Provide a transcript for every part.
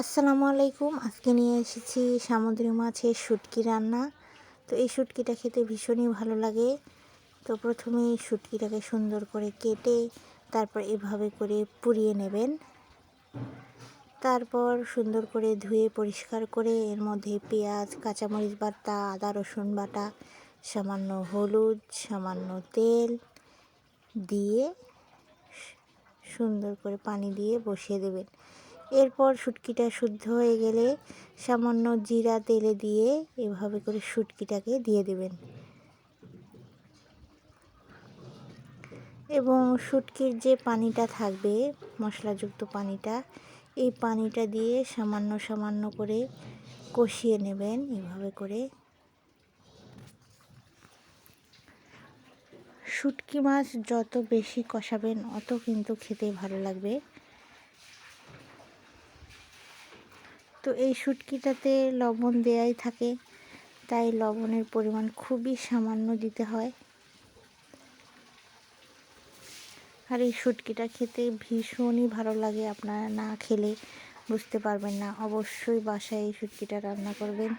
আসসালামু আলাইকুম। আজকে নিয়ে এসেছি সামুদ্রিক মাছের শুটকি রান্না। তো এই শুটকিটা খেতে ভীষণই ভালো লাগে। তো প্রথমেই শুটকিটাকে সুন্দর করে কেটে তারপর এভাবে করে পুড়িয়ে নেবেন। তারপর সুন্দর করে ধুয়ে পরিষ্কার করে এর মধ্যে পেঁয়াজ, কাঁচামরিচ বাটা, আদা, রসুন বাটা, সামান্য হলুদ, সামান্য তেল দিয়ে সুন্দর করে পানি দিয়ে বসিয়ে দেবেন। এরপর শুটকিটা শুদ্ধ হয়ে গেলে সামান্য জিরা তেলে দিয়ে এভাবে করে শুটকিটাকে দিয়ে দেবেন। এবং শুটকির যে পানিটা থাকবে, মশলাযুক্ত পানিটা, এই পানিটা দিয়ে সামান্য সামান্য করে কষিয়ে নেবেন এভাবে করে। শুটকি মাছ যত বেশি কষাবেন, অত কিন্তু খেতে ভালো লাগবে। তো এই শুটকিটাতে লবণ দেয়াই থাকে। তাই লবণের পরিমাণ খুবই সামান্য দিতে হয়। আর এই শুটকিটা খেতে ভীষণই ভালো লাগে আপনারা না খেলে। বুঝতে পারবেন না, অবশ্যই বাসায় এই শুটকিটা রান্না করবেন।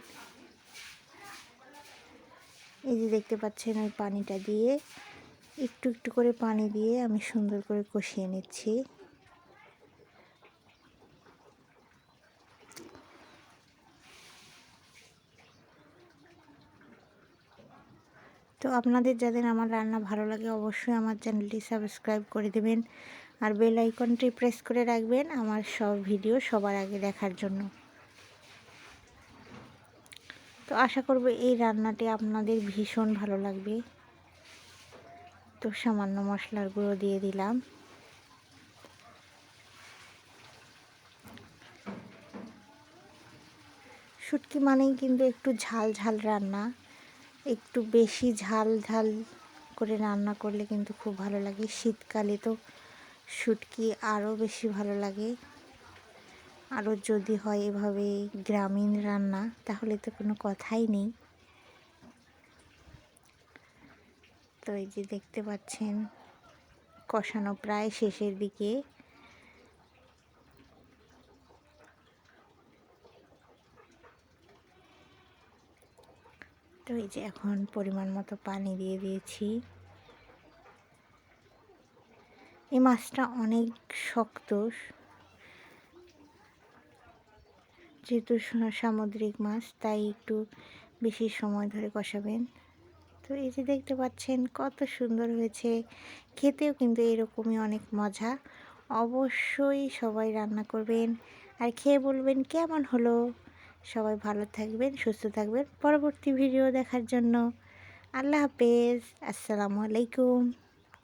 এই যে দেখতে পাচ্ছেন, ওই পানিটা দিয়ে একটু একটু করে পানি দিয়ে আমি সুন্দর করে কষিয়ে নিচ্ছি। তো আপনাদের যাদের আমার রান্না ভালো লাগে অবশ্যই আমার চ্যানেলটি সাবস্ক্রাইব করে দেবেন। আর বেল আইকনটি প্রেস করে রাখবেন আমার সব ভিডিও সবার আগে দেখার জন্য। তো আশা করব এই রান্নাটি আপনাদের ভীষণ ভালো লাগবে। তো সামান্য মশলার গুঁড়ো দিয়ে দিলাম। শুটকি মানেই কিন্তু একটু ঝাল ঝাল রান্না। একটু বেশি ঝাল ঝাল করে রান্না করলে কিন্তু খুব ভালো লাগে। শীতকালে তো শুটকি আরও বেশি ভালো লাগে। আরও যদি হয় এভাবে গ্রামীণ রান্না, তাহলে তো কোনো কথাই নেই। তো এই যে দেখতে পাচ্ছেন, কষানো প্রায় শেষের দিকে। তো এই যে এখন পরিমাণ মতো পানি দিয়ে দিয়েছি। এই মাছটা অনেক শক্ত, যেহেতু সামুদ্রিক মাছ, তাই একটু বেশি সময় ধরে কষাবেন। তো এই যে দেখতে পাচ্ছেন কত সুন্দর হয়েছে। খেতেও কিন্তু এরকমই অনেক মজা। অবশ্যই সবাই রান্না করবেন। আর খেয়ে বলবেন কেমন হলো? সবাই ভালো থাকবেন সুস্থ থাকবেন। পরবর্তী ভিডিও দেখার জন্য আল্লাহ হাফেজ। আসসালামু আলাইকুম।